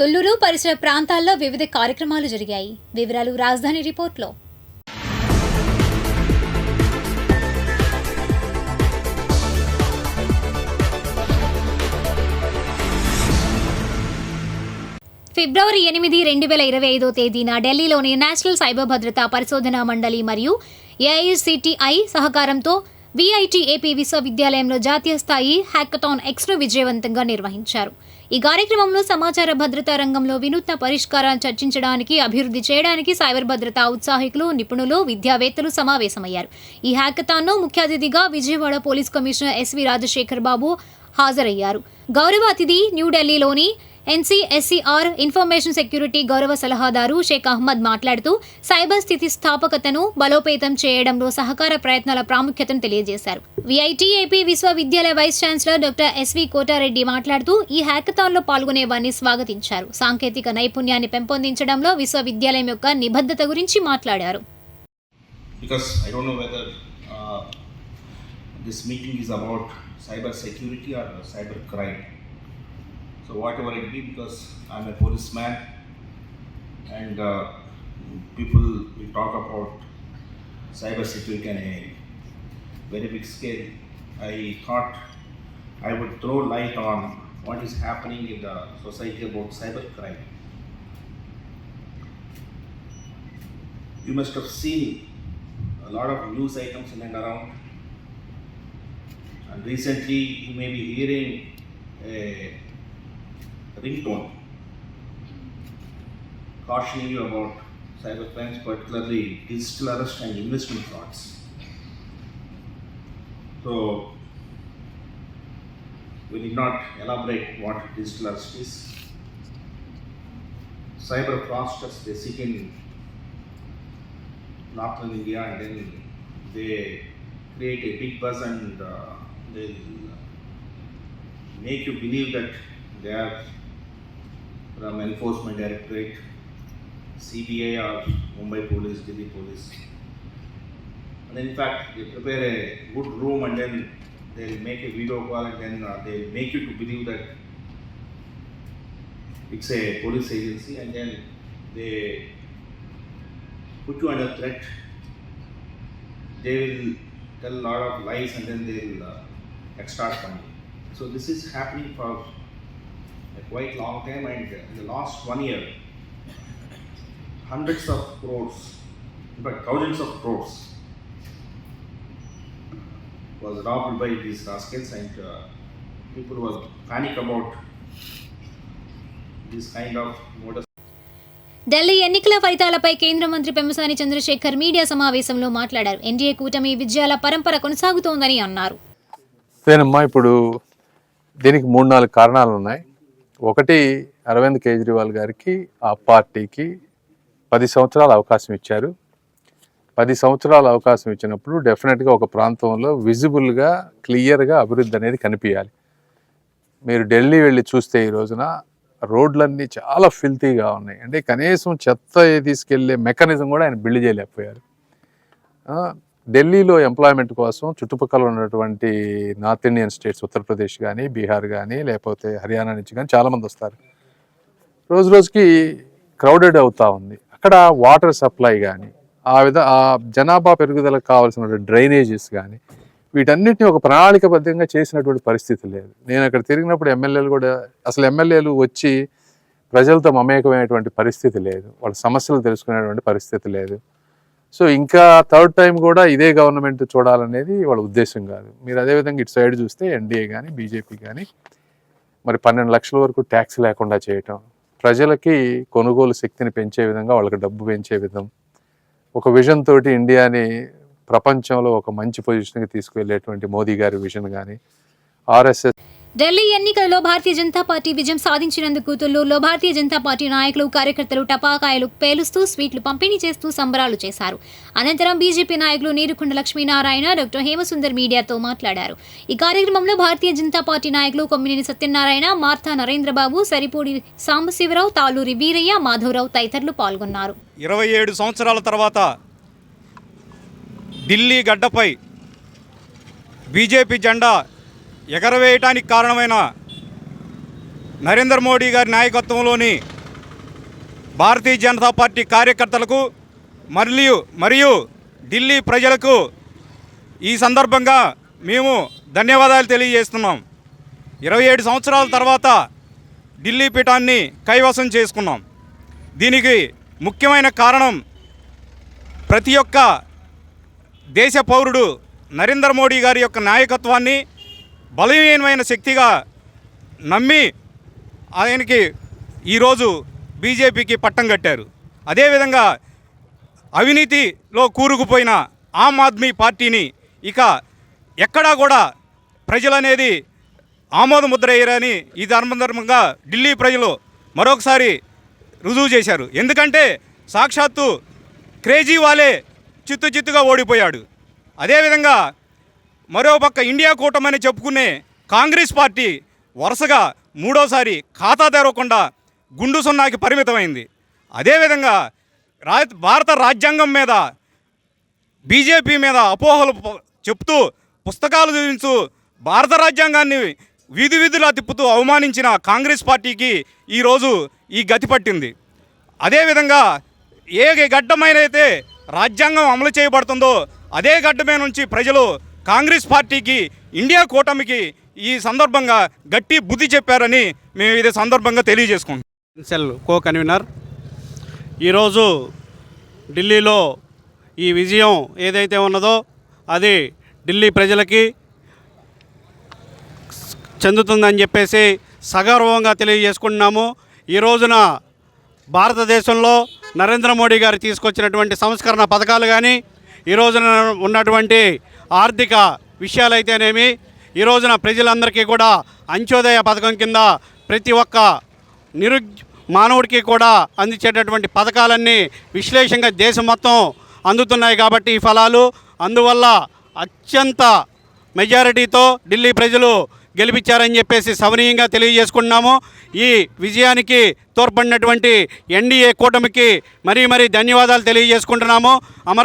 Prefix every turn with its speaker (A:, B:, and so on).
A: తొల్లూరు పరిసర ప్రాంతాల్లో వివిధ కార్యక్రమాలు జరిగాయి. వివరాలు రాజధాని రిపోర్ట్లో. ఫిబ్రవరి ఎనిమిది రెండు వేల ఇరవై ఐదో తేదీన ఢిల్లీలోని నేషనల్ సైబర్ భద్రతా పరిశోధనా మండలి మరియు ఏఐసిటిఐ సహకారంతో విఐటి ఏపీ విశ్వవిద్యాలయంలో జాతీయ స్థాయి హ్యాకథాన్ ఎక్స్ను విజయవంతంగా నిర్వహించారు. ఈ కార్యక్రమంలో సమాచార భద్రతా రంగంలో వినూత్న పరిష్కారాలు చర్చించడానికి అభివృద్ధి చేయడానికి సైబర్ భద్రతా ఉత్సాహికులు నిపుణులు విద్యావేత్తలు సమావేశమయ్యారు. ఈ హ్యాకథాన్ను ముఖ్య అతిథిగా Vijayawada police commissioner S V Rajasekhar Babu హాజరయ్యారు. గౌరవ అతిథి న్యూఢిల్లీలోని ఎన్సీఎస్సీఆర్ ఇన్ఫర్మేషన్ సెక్యూరిటీ గౌరవ సలహాదారు షేక్ అహ్మద్ మాట్లాడుతూ సైబర్ స్థితి స్థాపకతను బలోపేతం చేయడంలో సహకార ప్రయత్నాల ప్రాముఖ్యతను తెలియజేశారు. విఐటీఏపీ విశ్వవిద్యాలయ vice chancellor doctor S V Kotareddy మాట్లాడుతూ ఈ హ్యాకథాన్లో పాల్గొనే వారిని స్వాగతించారు. సాంకేతిక నైపుణ్యాన్ని పెంపొందించడంలో విశ్వవిద్యాలయం యొక్క నిబద్ధత గురించి మాట్లాడారు.
B: Uh, this meeting is about cyber security or cyber crime. So whatever it be, because I'm a policeman, and uh, people will talk about cyber security on a very big scale. I thought I would throw light on what is happening in the society about cyber crime. You must have seen a lot of news items in and around. And recently, you may be hearing a ringtone cautioning you about cyber crimes, particularly digital arrest and investment frauds. So, we need not elaborate what digital arrest is. Cyber fraudsters, they sit in northern India and then they create a big buzz and uh, they'll make you believe that they are from enforcement directorate, CBI or Mumbai police, Delhi police. And in fact, they prepare a good room and then they'll make a video call and then uh, they'll make you to believe that it's a police agency and then they put you under threat. They will tell a lot of lies and then they'll uh, extort money. So this is happening for a quite long time and in the last one year, hundreds of crores, in fact thousands of crores was robbed by these rascals and uh, people were panic about this kind of modus
A: Delhi ఎన్నికల ఫలితాలపై కేంద్ర మంత్రి Pemmasani Chandrasekhar media సమావేశంలో మాట్లాడారు NDA కూటమి విజయాల పరంపర కొనసాగుతోందని అన్నారు
C: ఇప్పుడు దీనికి మూడు నాలుగు కారణాలు ఉన్నాయి ఒకటి అరవింద్ కేజ్రీవాల్ గారికి ఆ పార్టీకి పది సంవత్సరాల అవకాశం ఇచ్చారు. పది సంవత్సరాల అవకాశం ఇచ్చినప్పుడు డెఫినెట్గా ఒక ప్రాంతంలో విజిబుల్గా క్లియర్గా అభివృద్ధి అనేది కనిపించాలి మీరు ఢిల్లీ వెళ్ళి చూస్తే ఈ రోజున రోడ్లన్నీ చాలా ఫిల్తీగా ఉన్నాయి. అంటే కనీసం చెత్త తీసుకెళ్ళే మెకానిజం కూడా ఆయన బిల్డ్ చేయలేకపోయారు. ఢిల్లీలో ఎంప్లాయ్మెంట్ కోసం చుట్టుపక్కల ఉన్నటువంటి నార్త్ ఇండియన్ స్టేట్స్ ఉత్తరప్రదేశ్ కానీ బీహార్ కానీ లేకపోతే హర్యానా నుంచి కానీ చాలామంది వస్తారు. రోజు రోజుకి క్రౌడెడ్ అవుతూ ఉంది. అక్కడ వాటర్ సప్లై కానీ ఆ విధ ఆ జనాభా పెరుగుదలకు కావాల్సిన డ్రైనేజెస్ కానీ వీటన్నిటిని ఒక ప్రణాళికబద్ధంగా చేసినటువంటి పరిస్థితి లేదు. నేను అక్కడ తిరిగినప్పుడు ఎమ్మెల్యేలు కూడా అసలు ఎమ్మెల్యేలు వచ్చి ప్రజలతో మమేకమైనటువంటి పరిస్థితి లేదు. వాళ్ళ సమస్యలు తెలుసుకునేటువంటి పరిస్థితి లేదు. సో ఇంకా థర్డ్ టైం కూడా ఇదే గవర్నమెంట్ చూడాలనేది వాళ్ళ ఉద్దేశం కాదు. మీరు అదేవిధంగా ఇటు సైడ్ చూస్తే ఎన్డీఏ కానీ బీజేపీ కానీ మరి పన్నెండు లక్షల వరకు ట్యాక్స్ లేకుండా చేయటం ప్రజలకి కొనుగోలు శక్తిని పెంచే విధంగా వాళ్ళకి డబ్బు పెంచే విధం ఒక విజన్ తోటి ఇండియాని ప్రపంచంలో ఒక మంచి పొజిషన్కి తీసుకువెళ్ళేటువంటి మోదీ గారి విజన్ కానీ ఆర్ఎస్ఎస్
A: ఢిల్లీ ఎన్నికలలో భారతీయ జనతా పార్టీ విజయం సాధించినందుకు తొల్లూరులో భారతీయ జనతా పార్టీ నాయకులు కార్యకర్తలు టపాకాయలు పేలుస్తూ స్వీట్లు పంపిణీ చేస్తూ సంబరాలు చేశారు. అనంతరం బీజేపీ నాయకులు నీరుకొండ లక్ష్మీనారాయణ డాక్టర్ హేమసుందర్ మీడియాతో మాట్లాడారు. ఈ కార్యక్రమంలో భారతీయ జనతా పార్టీ నాయకులు కొమ్మినేని సత్యనారాయణ మార్తా నరేంద్రబాబు సరిపూడి సాంబశివరావు తాలూరి వీరయ్య మాధవరావు తదితరులు పాల్గొన్నారు.
D: ఇరవై ఏడు సంవత్సరాల తర్వాత ఢిల్లీ గడ్డపై బీజేపీ జెండా ఎగరవేయటానికి కారణమైన నరేంద్ర మోడీ గారి నాయకత్వంలోని భారతీయ జనతా పార్టీ కార్యకర్తలకు మరియు మరియు ఢిల్లీ ప్రజలకు ఈ సందర్భంగా మేము ధన్యవాదాలు తెలియజేస్తున్నాం. ఇరవై ఏడు సంవత్సరాల తర్వాత ఢిల్లీ పీఠాన్ని కైవసం చేసుకున్నాం. దీనికి ముఖ్యమైన కారణం ప్రతి ఒక్క దేశ పౌరుడు నరేంద్ర మోడీ గారి యొక్క నాయకత్వాన్ని బలహీనమైన శక్తిగా నమ్మి ఆయనకి ఈరోజు బీజేపీకి పట్టం కట్టారు. అదేవిధంగా అవినీతిలో కూరుకుపోయిన ఆమ్ ఆద్మీ పార్టీని ఇక ఎక్కడా కూడా ప్రజలనేది ఆమోదముద్ర అయ్యారని ఈ ధర్మధర్మంగా ఢిల్లీ ప్రజలు మరొకసారి రుజువు చేశారు. ఎందుకంటే సాక్షాత్తు క్రేజీవాలే చిత్తు చిత్తుగా ఓడిపోయాడు. అదేవిధంగా మరో పక్క ఇండియా కూటమని చెప్పుకునే కాంగ్రెస్ పార్టీ వరుసగా మూడోసారి ఖాతా తెరవకుండా గుండు సున్నాకి పరిమితమైంది. అదేవిధంగా రా భారత రాజ్యాంగం మీద బీజేపీ మీద అపోహలు చెప్తూ పుస్తకాలు చూపించు భారత రాజ్యాంగాన్ని వీధి వీధులా తిప్పుతూ అవమానించిన కాంగ్రెస్ పార్టీకి ఈరోజు ఈ గతి పట్టింది. అదేవిధంగా ఏ గడ్డమైనైతే రాజ్యాంగం అమలు చేయబడుతుందో అదే గడ్డమే నుంచి ప్రజలు కాంగ్రెస్ పార్టీకి ఇండియా కూటమికి ఈ సందర్భంగా గట్టి బుద్ధి చెప్పారని మేము ఇది సందర్భంగా తెలియజేసుకుంటాం
E: సెల్ కో కన్వీనర్ ఈరోజు ఢిల్లీలో ఈ విజయం ఏదైతే ఉన్నదో అది ఢిల్లీ ప్రజలకి చెందుతుందని చెప్పేసి సగర్వంగా తెలియజేసుకుంటున్నాము. ఈ రోజున భారతదేశంలో నరేంద్ర మోడీ గారు తీసుకొచ్చినటువంటి సంస్కరణ పథకాలు కానీ ఈ రోజున ఉన్నటువంటి ఆర్థిక విషయాలైతేనేమి ఈ రోజున ప్రజలందరికీ కూడా అంత్యోదయ పథకం కింద ప్రతి ఒక్క నిరు మానవుడికి కూడా అందించేటటువంటి పథకాలన్నీ విశ్లేషంగా దేశం మొత్తం అందుతున్నాయి కాబట్టి ఈ ఫలాలు. అందువల్ల అత్యంత మెజారిటీతో ఢిల్లీ ప్రజలు గెలిపించారని చెప్పేసి సవనీయంగా తెలియజేసుకుంటున్నాము. ఈ విజయానికి తోడ్పడినటువంటి ఎన్డీఏ కూటమికి మరీ మరీ ధన్యవాదాలు తెలియజేసుకుంటున్నాము. అమరా